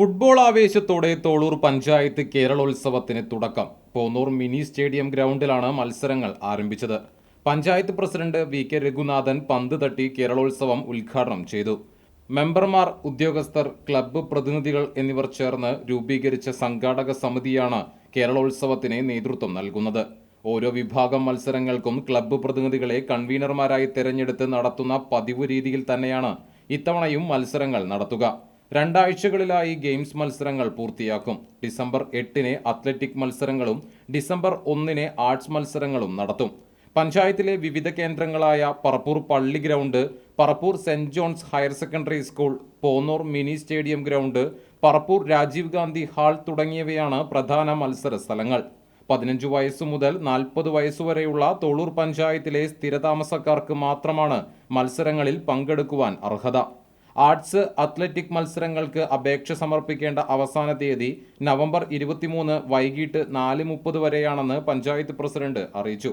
Football ആവേശത്തോടെ തോളൂർ പഞ്ചായത്ത് കേരളോത്സവത്തിന് തുടക്കം. Ponnur mini stadium ഗ്രൗണ്ടിലാണ് മത്സരങ്ങൾ ആരംഭിച്ചത്. Panchayat president V K Raghunathan പന്ത് തട്ടി കേരളോത്സവം ഉദ്ഘാടനം ചെയ്തു. മെമ്പർമാർ ഉദ്യോഗസ്ഥർ ക്ലബ്ബ് പ്രതിനിധികൾ എന്നിവർ ചേർന്ന് രൂപീകരിച്ച സംഘാടക സമിതിയാണ് കേരളോത്സവത്തിന് നേതൃത്വം നൽകുന്നത്. ഓരോ വിഭാഗം മത്സരങ്ങൾക്കും ക്ലബ്ബ് പ്രതിനിധികളെ കൺവീനർമാരായി തെരഞ്ഞെടുത്ത് നടത്തുന്ന പതിവ് രീതിയിൽ തന്നെയാണ് ഇത്തവണയും മത്സരങ്ങൾ നടത്തുക. രണ്ടാഴ്ചകളിലായി ഗെയിംസ് മത്സരങ്ങൾ പൂർത്തിയാക്കും. ഡിസംബർ എട്ടിന് അത്ലറ്റിക് മത്സരങ്ങളും ഡിസംബർ ഒന്നിന് ആർട്സ് മത്സരങ്ങളും നടത്തും. പഞ്ചായത്തിലെ വിവിധ കേന്ദ്രങ്ങളായ പറപ്പൂർ പള്ളി ground Parappur saint John's higher secondary school Ponnur mini stadium ground Parappur Rajiv Gandhi hall തുടങ്ങിയവയാണ് പ്രധാന മത്സര സ്ഥലങ്ങൾ. പതിനഞ്ച് വയസ്സു മുതൽ നാൽപ്പത് വയസ്സുവരെയുള്ള തോളൂർ പഞ്ചായത്തിലെ സ്ഥിരതാമസക്കാർക്ക് മാത്രമാണ് മത്സരങ്ങളിൽ പങ്കെടുക്കുവാൻ അർഹത. ആർട്സ് അത്ലറ്റിക് മത്സരങ്ങൾക്ക് അപേക്ഷ സമർപ്പിക്കേണ്ട അവസാന തീയതി നവംബർ ഇരുപത്തിമൂന്ന് വൈകിട്ട് നാല് മുപ്പത് വരെയാണെന്ന് പഞ്ചായത്ത് പ്രസിഡന്റ് അറിയിച്ചു.